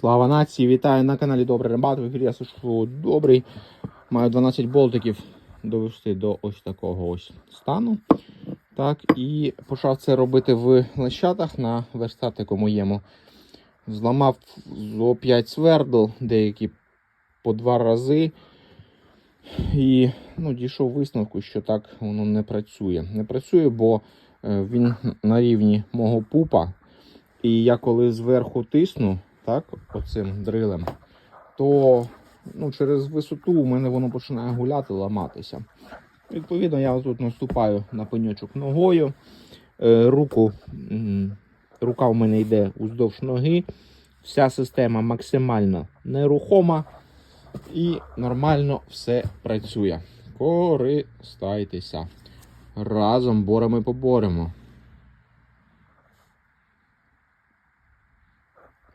Слава нації! Вітаю на каналі Добрий Рембат. В ефірі я Сашко Добрий. Маю 12 болтиків довести до ось такого ось стану. Так, і почав це робити в лещатах на верстатику моєму. Зламав зо 5 свердл, деякі по два рази. І ну, дійшов висновку, що так воно не працює. Не працює, бо е, він на рівні мого пупа. І я коли зверху тисну, так, оцим дрилем, то ну, через висоту у мене воно починає гуляти, ламатися. Відповідно, я тут наступаю на пеньочок ногою. Е, руку, рука у мене йде уздовж ноги. Вся система максимально нерухома і нормально все працює. Користайтеся. Разом боремо і поборемо.